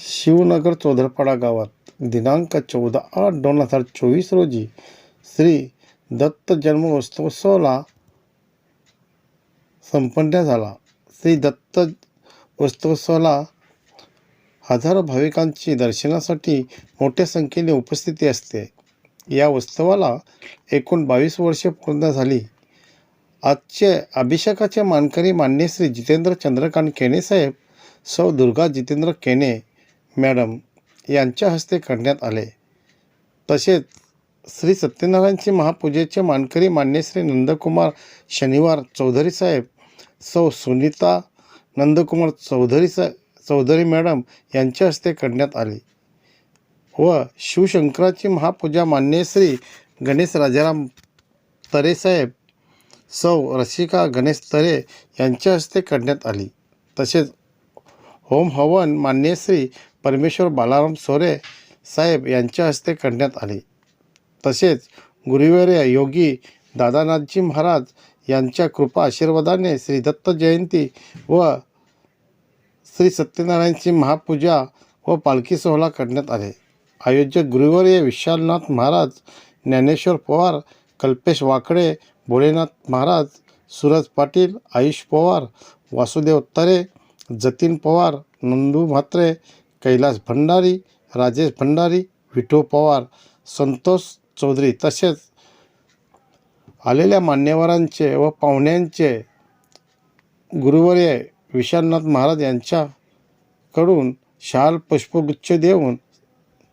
शिवनगर चौधरपाडा गावात दिनांक चौदा आठ दोन हजार चोवीस रोजी श्री दत्त जन्मोत्सवाला संपन्न झाला. श्री दत्त उत्सवाला हजारो भाविकांची दर्शनासाठी मोठ्या संख्येने उपस्थिती असते. या उत्सवाला एकूण बावीस वर्षे पूर्ण झाली. आजचे अभिषेकाचे मानकरी मान्य श्री जितेंद्र चंद्रकांत केणे साहेब सौ दुर्गा जितेंद्र केणे मॅडम यांच्या हस्ते करण्यात आले. तसेच श्री सत्यनारायणची महापूजेचे मानकरी मान्य श्री नंदकुमार शनिवार चौधरी साहेब सौ सुनीता नंदकुमार चौधरी सा चौधरी मॅडम यांच्या हस्ते करण्यात आले व शिवशंकराची महापूजा मान्य श्री गणेश राजाराम तरे साहेब सौ रसिका गणेश तरे यांच्या हस्ते करण्यात आली. तसेच होम हवन मान्य श्री परमेश्वर बालाराम सोरे साहेब यांच्या हस्ते करण्यात आले. तसेच गुरुवर्य योगी दादानाथजी महाराज यांच्या कृपा आशीर्वादाने श्री दत्त जयंती व श्री सत्यनारायणची महापूजा व पालखी सोहळा करण्यात आले. आयोजक गुरुवर्य विशालनाथ महाराज ज्ञानेश्वर पवार कल्पेश वाकडे भोलेनाथ महाराज सूरज पाटील आयुष पवार वासुदेव तरे जतीन पवार नंदू म्हात्रे कैलास भंडारी राजेश भंडारी विठू पवार संतोष चौधरी तसेच आलेल्या मान्यवरांचे व पाहुण्यांचे गुरुवर्य विशालनाथ महाराज यांच्याकडून शाल पुष्पगुच्छ देऊन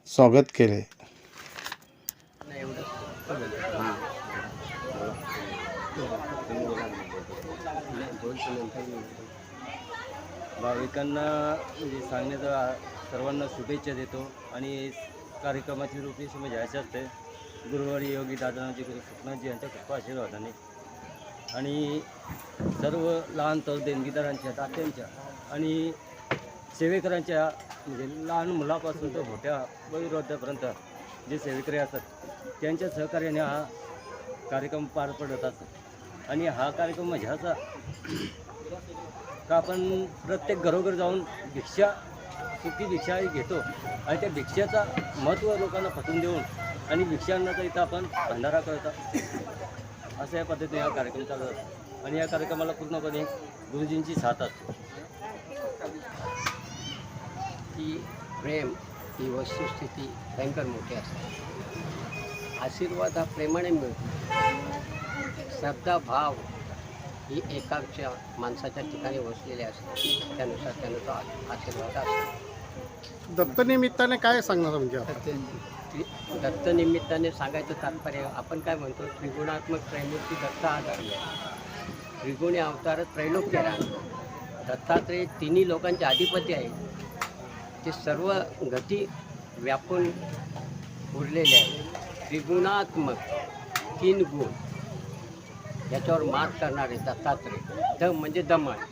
स्वागत केले. भाविकांना म्हणजे सांगण्याचा सर्वांना शुभेच्छा देतो आणि कार्यक्रमाची रूपरेषा म्हणजे असे असते. गुरुवारी योगी दादाजी गुरु सुखनाथजी यांच्या कृपा आशीर्वादाने. आणि सर्व लहान तर देणगीदारांच्या तात्यांच्या आणि सेवेकरांच्या म्हणजे लहान मुलापासून तर मोठ्या वयोवृद्धापर्यंत जे सेवेकरी असतात त्यांच्या सहकार्याने हा कार्यक्रम पार पडत असतो. आणि हा कार्यक्रम म्हणजे ह्याचा का आपण प्रत्येक घरोघर जाऊन भिक्षा सुखी भिक्षा घेतो. आणि त्या भिक्षाचा महत्त्व लोकांना पटवून देऊन आणि भिक्षांनाचा इथं आपण भंडारा करतो. असं या पद्धतीने हा कार्यक्रम चालू असतो आणि या कार्यक्रमाला पूर्णपणे गुरुजींची साथ असतो. की प्रेम ही वस्तुस्थिती भयंकर मोठी असते. आशीर्वाद हा प्रेमाने मिळतो. श्रद्धा भाव ही एकाच्या माणसाच्या ठिकाणी वसलेली असते. त्यानुसार त्यानं तो आशीर्वाद असतो. दत्तनिमित्ताने काय सांगणार म्हणजे ती- दत्तनिमित्ताने सांगायचं तात्पर्य आपण काय म्हणतो त्रिगुणात्मक त्रैमूर्ती दत्त धर्म आहे. त्रिगुणी अवतार त्रैलोक्य राम. दत्तात्रय तिन्ही लोकांचे अधिपती आहेत. ते सर्व गती व्यापून उरलेले आहेत. त्रिगुणात्मक तीन गुण. याच्यावर मात करणारे दत्तात्रय. दम म्हणजे दमन.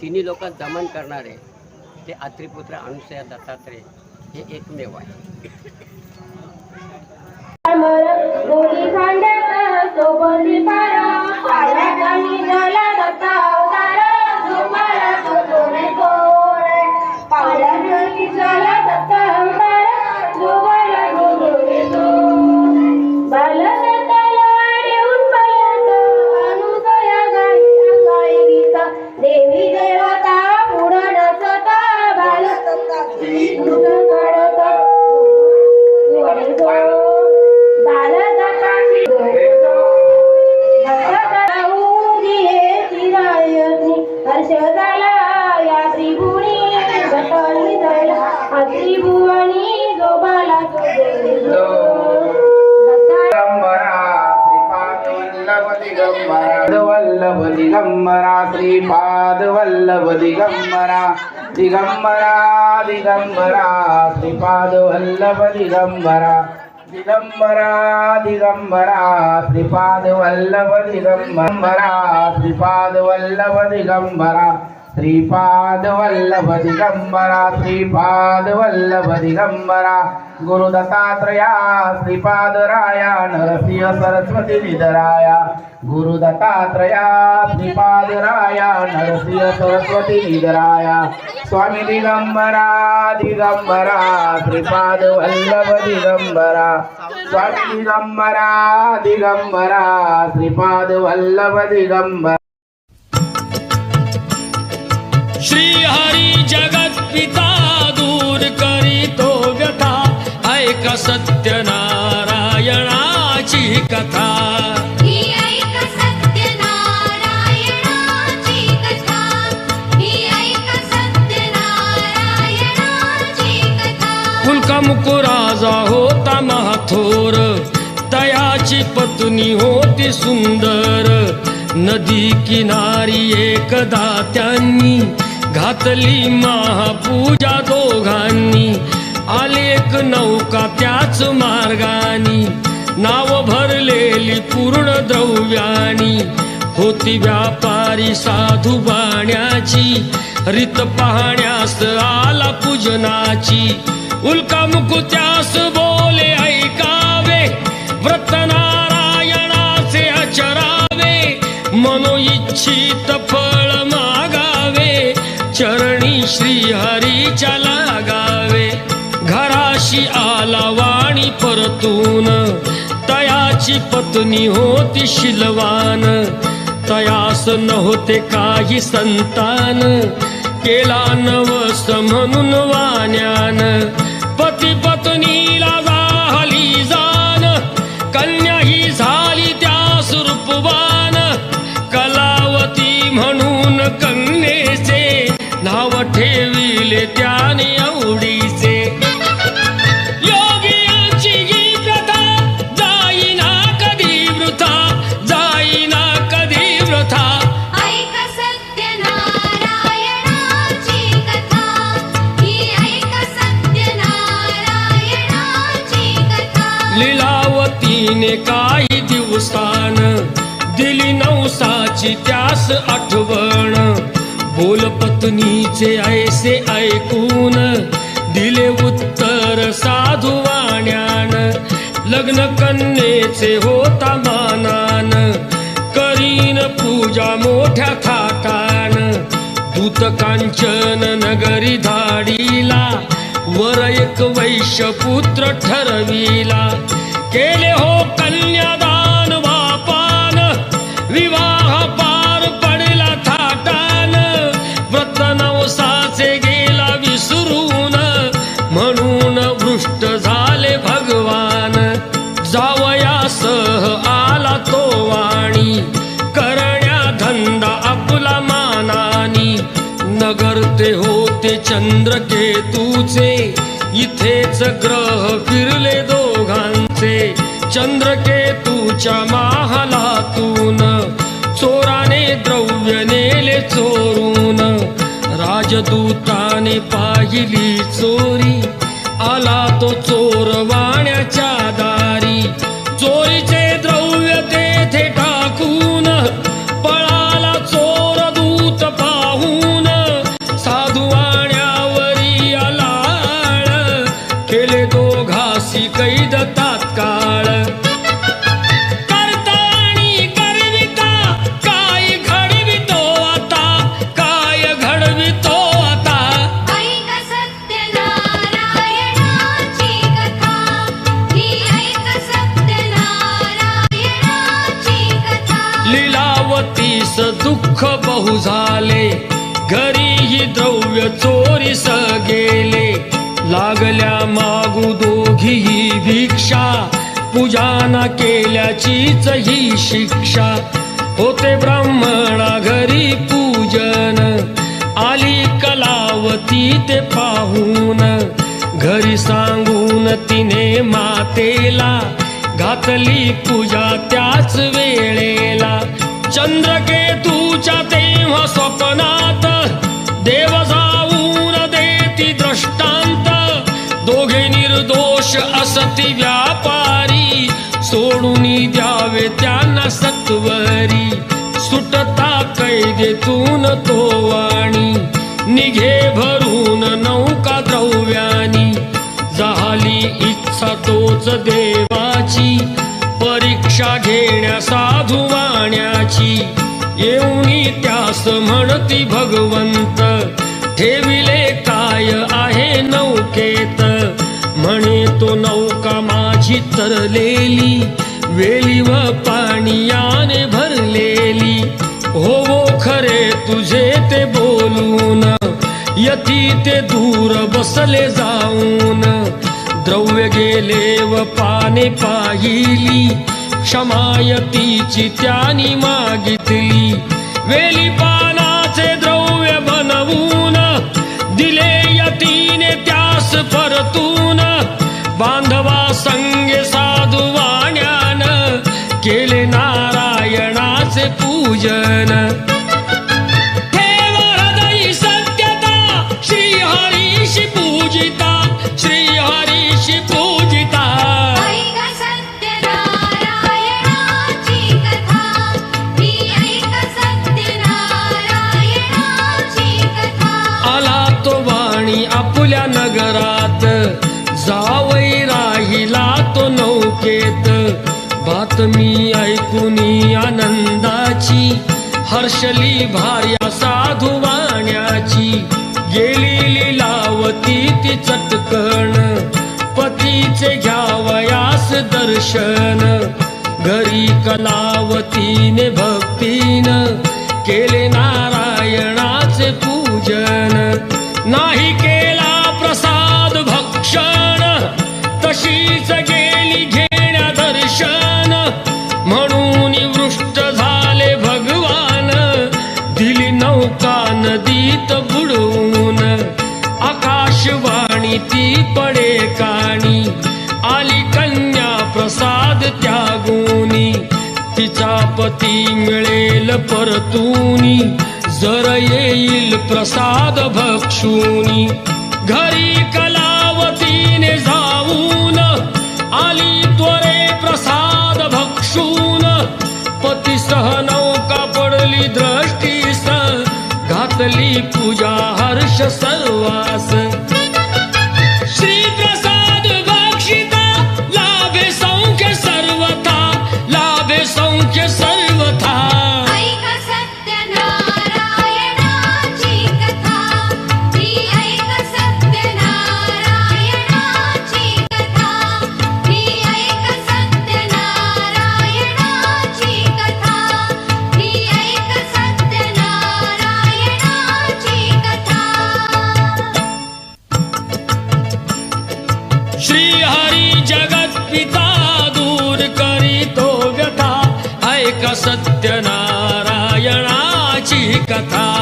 तिन्ही लोक दमन करणारे ते आत्रिपुत्र अनुसया दत्तात्रय हे एकमेव आहे. दिगंबरा श्रीपाद वल्लभ दिगंबरा। दिगंबरा दिगंबरा श्रीपाद वल्लभ दिगंबरा। श्रीपाद वल्लभ दिगंबरा। श्रीपाद वल्लभ दिगंबरा। श्रीपाद वल्लभ दिगंबरा। गुरु दत्तात्रया श्रीपाद राया नरसिंह सरस्वती निधराया। गुरु दत्तात्रया श्रीपाद राया नरसिंह सरस्वती निधराया। स्वामी दिगंबरा दिगंबरा श्रीपाद वल्लभ दिगंबरा। स्वामी दिगंबरा दिगंबरा श्रीपाद वल्लभ दिगंबरा। श्री हरी जगत पिता दूर करी तो। ऐक सत्यनारायणाची कथा. ही ही फुलका मुकुराजा होता महाथोर. तयाची पत्नी होती सुंदर. नदी किनारी एकदा त्यांनी घातली महापूजा दोघांनी. आली एक नौका त्याच मार्गानी. नाव भरलेली पूर्ण द्रव्यानी. होती व्यापारी साधू बाण्याची. रित पाहण्यास आला पूजनाची. उल्का मुकुत्यास बोले ऐकावे. व्रत नारायणाचे अचरावे मनो इच्छित फळ मागावे. चरणी श्री हरी चला घराशी आला वाणी परतून तयाची पत्नी होती शिलवान. तयास नव्हते काही संतान केला नवस म्हणून वाण्यान. पती पत्नीला झाली जाण कन्या ही झाली त्या सुरपवान कलावती म्हणून कन्येचे नाव ठेविले त्या दिली त्यास आठवण. बोल पत्नीचे ऐसे ऐकून दिले उत्तर साधू वाण्यान. लग्न कन्येचे होता मानान. करीन पूजा मोठ्या थाटान. दूत कांचन नगरी धाडीला. वर एक वैश्य पुत्र ठरविला. केले हो कन्यादा चंद्रकेतूचे इथेच ग्रह फिरले दोघांचे. चंद्रकेतूच्या महालातून चोराने द्रव्य नेले चोरून. राजदूताने पाहिली चोरी आला तो चोर वाण्याच्या दा दुःख बहु झाले. घरीही द्रव्य चोरीस गेले लागल्या मागू दोघीही भिक्षा. पूजा न केल्याचीच ही शिक्षा. होते ब्राह्मणा घरी पूजन. आली कलावती ते पाहून. घरी सांगून तिने मातेला. घातली पूजा त्याच वेळेला. चंद्रकेतूच्या तेव्हा स्वप्नात देव जाऊन देती दृष्टांत. दोघे निर्दोष असती व्यापारी सोडून द्यावे त्यांना सत्वरी. सुटता कैदेतून तो वाणी निघे भरून नौका द्रव्यानी. झाली इच्छा तोच देवाची परीक्षा घेण्या साधू वाण्याची. येऊनी त्यास म्हणती भगवंत ठेविले काय आहे नौकेत? म्हणे तो नौका माझी तरलेली वेली व पाणीयाने भरलेली. हो खरे तुझे ते बोलून यती ते दूर बसले जाऊन. द्रव्य गेले व पाने पाहिली क्षमायतीची त्यानी मागितली. वेली पानाचे द्रव्य बनवून दिले यतीने त्यास परतून. बांधवा संगे साधू वाण्यान केले नारायणाचे पूजन. ठेव हृदयी सत्यता श्री हरीशी पूजिता. नगरात जावई राहिला तो नौकेत. बातमी ऐकुनी आनंदाची हर्षली भार्या साधू वाण्याची. गेली लावती ती चटकण पतीचे घ्यावयास दर्शन. घरी कलावतीने भक्तीन केले नारायणाचे पूजन. नाही के भक्षण तशीच गेली घेण्या दर्शन. म्हणून वृष्ट झाले भगवान दिली नौका नदीत बुडवून. आकाशवाणी ती पडे काणी आली कन्या प्रसाद त्यागुनी. तिचा पती मिळेल परतुनी जर येईल प्रसाद भक्षुनी. घरी घातली पूजा हर्ष सर्वास पिता दूर करीतो व्यथा. ऐक सत्यनारायणाची कथा.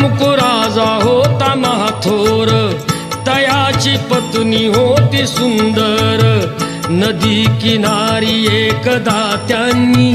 मुकुराजा होता महाथोर. तयाची पत्नी होती सुंदर. नदी किनारी एकदा त्यांनी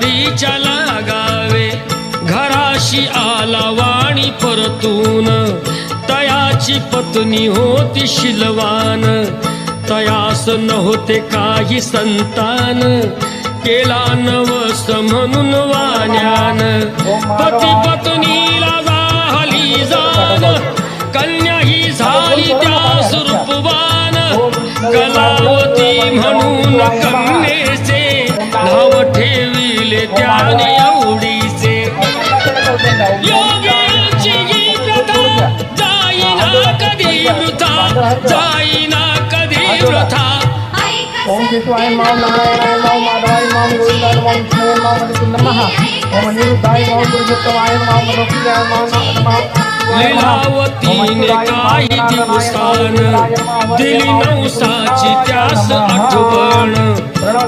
श्री लागावे. घराशी आला वाणी परतून. तयाची पत्नी होती शिलवान. तयास नव्हते काही संतान. केला नवस म्हणून वाण्यान. पती पत्नीला झाली जाण. कन्या ही झाली त्या स्वरूपवान कलावती म्हणून कन्येचे नाव ठेव जाईना कधी वृथा. ऐक ओम शिवाय माम नारायणाय माम माधवाय माम गोविंदाय माम कृष्णाय माम मणिकुंद नमः ओम अनिरुद्धाय माम पुरुषोत्तमाय माम मनोप्रियाय माम नमः लिलावतीने काही दिवसान दिली नवसाची त्यास आठवण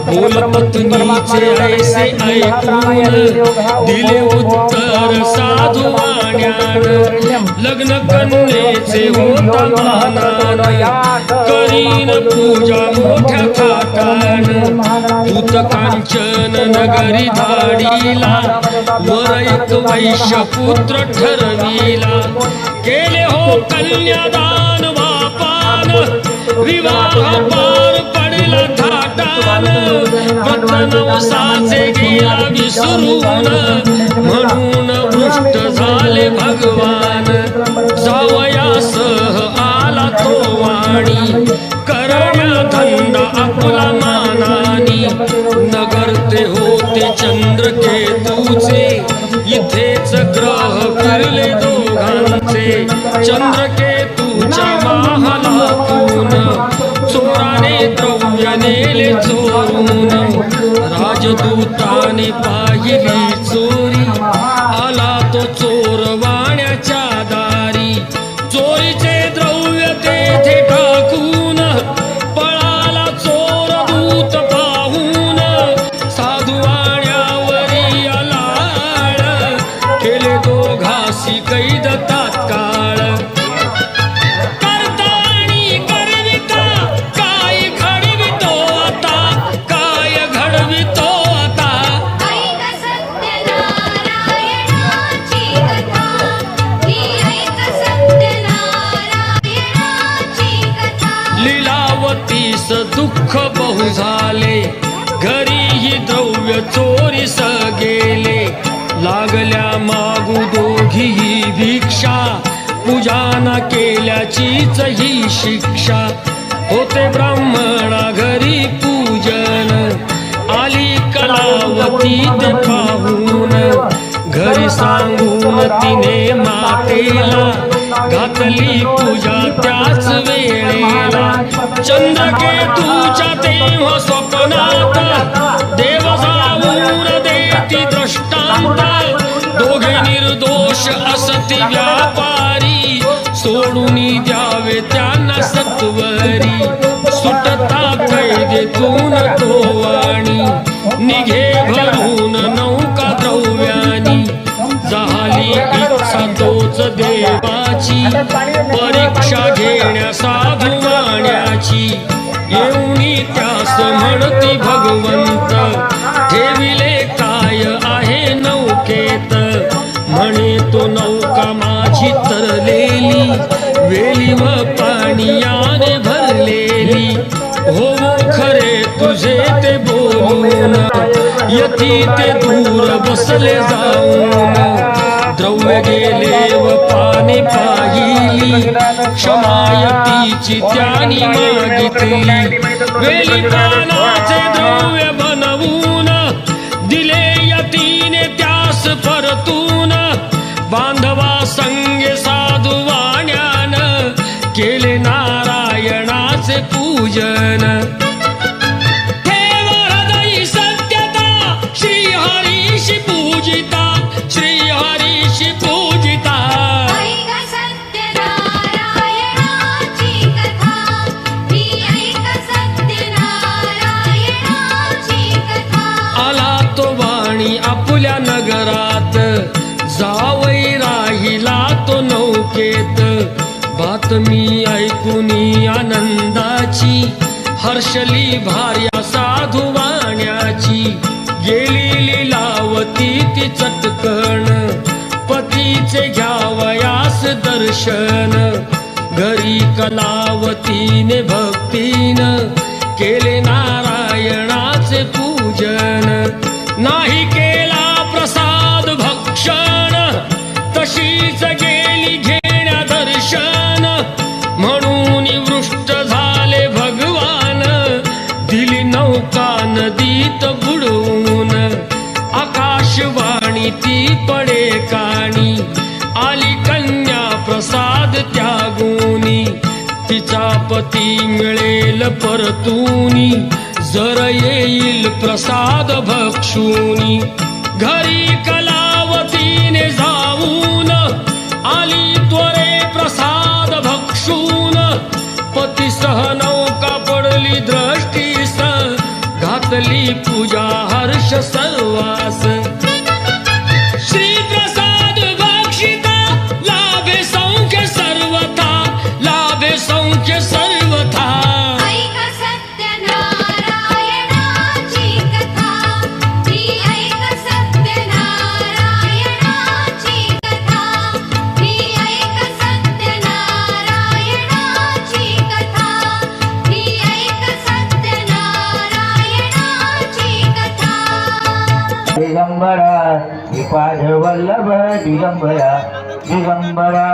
बोल पत्नीचे ऐसे ऐकून दिले उत्तर साधू वाण्यान लग्न कन्येचे होता मानान करीन पूजा मोठ्या थाटान दूत कांचन नगरी धाडीला वर एक वैश्य पुत्र ठरविला केले हो कन्यादान बापान विवाह पार पडला थाटान. व्रतनवसाचे गेला विसरून म्हणून भ्रष्ट झाले भगवान. जावयासह आला तो वाणी करण्या धंदा आपला मानानी. दोघांचे चंद्रकेतूच्या महालातून चोराने द्रव्य नेले चोरून राजदूताने पूजाना केल्याचीच ही शिक्षा. होते ब्राह्मणा घरी पूजन. आली कलावती ते पाहून घरी सांगून तिने मातेला घातली पूजा त्याच वेळेला. चंद्रकेतूच्या तेव्हा स्वप्नात. देव जाऊन देती दृष्टांत. दोघे निर्दोष असती व्यापार. सोडून द्यावे त्यांना सत्वरी. सुटता कैदेतून तो वाणी. निघे भरून नौका द्रव्यानी. झाली इच्छा तोच देवाची. परीक्षा घेण्या साधू वाण्याची येऊनी त्यास म्हणती भगवंत. ठेविले काय आहे नौकेत? म्हणे तो नौका माझी तरलेली. वेली व पाणीयाने भरलेली. हो खरे तुझे ते बोलून. यती ते दूर बसले जाऊन. द्रव्य गेले व पाने पाहिली. क्षमायतीची त्यानी मागितली. वेली पानाचे द्रव्य बनवून. दिले यतीने त्यास परतून. बांध पूजन बातमी ऐकुनी आनंदाची. हर्षली भार्या साधू वाण्याची गेली लिलावती ती चटकण. पतीचे घ्यावयास दर्शन. घरी कलावतीने भक्तीन केले नारायणाचे पूजन. नाही के नदीत बुडवून आकाशवाणी ती पडे काणी. आली कन्या प्रसाद त्यागुनी. तिचा पती मिळेल परतूनी. जर येईल प्रसाद भक्षुनी. घरी घातली पूजा हर्ष सर्वास दिगंबरा श्रीपाद वल्लभ दिगंबरा दिगंबरा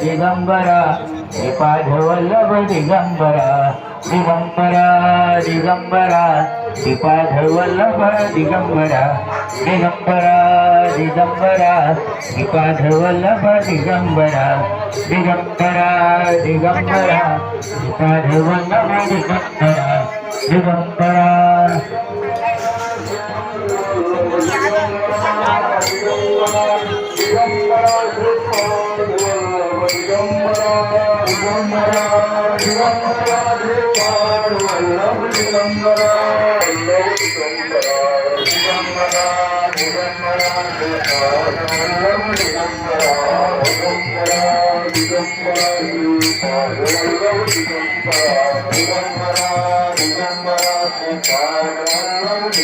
दिगंबरा श्रीपाद वल्लभ दिगंबरा दिगंबरा दिगंबरा श्रीपाद वल्लभ दिगंबरा दिगंबरा दिगंबरा श्रीपाद वल्लभ दिगंबरा दिगंबरा दिगंबरा श्रीपाद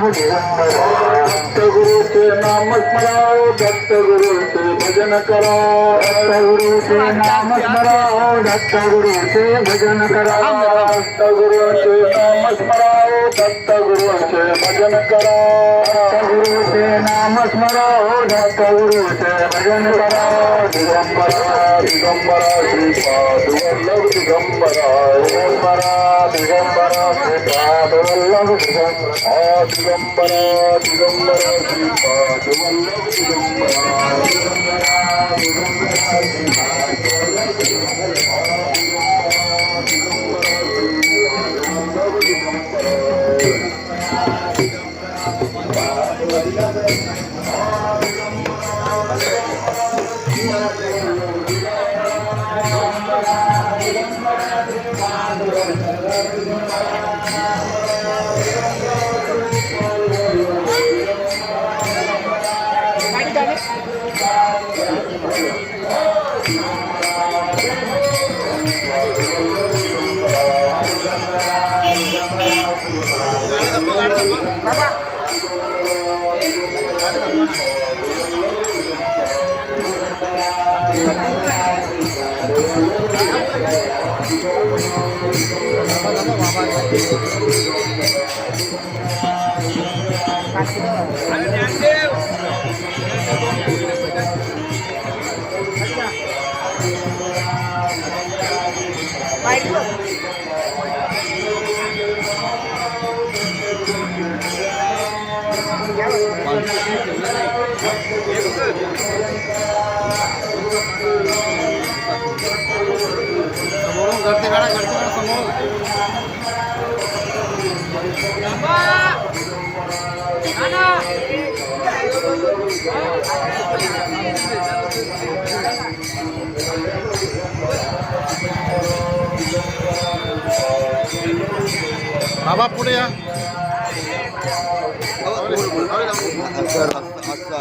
दिगंबरा गुरुचे नाम स्मराव दत्त भजन करा दत्त नाम स्मराव दत्त भजन करा दत्तगुरूचे नाम स्मराव. दत्त गुरुचे भजन करा दत्त गुरुचे नाम स्मराव दत्त गुरुचे भजन करा दिगंबरा दिगंबरा श्रीपाद वल्लभ दिगंबरा दिगंबरा दिगंबरा श्रीपाद वल्लभ दिगंबरा दिगंबरा दिगंबरा श्रीपाद वल्लभ दिगंबरा दिगंबरा दिगंबरा बाबा पुढे या आत्ता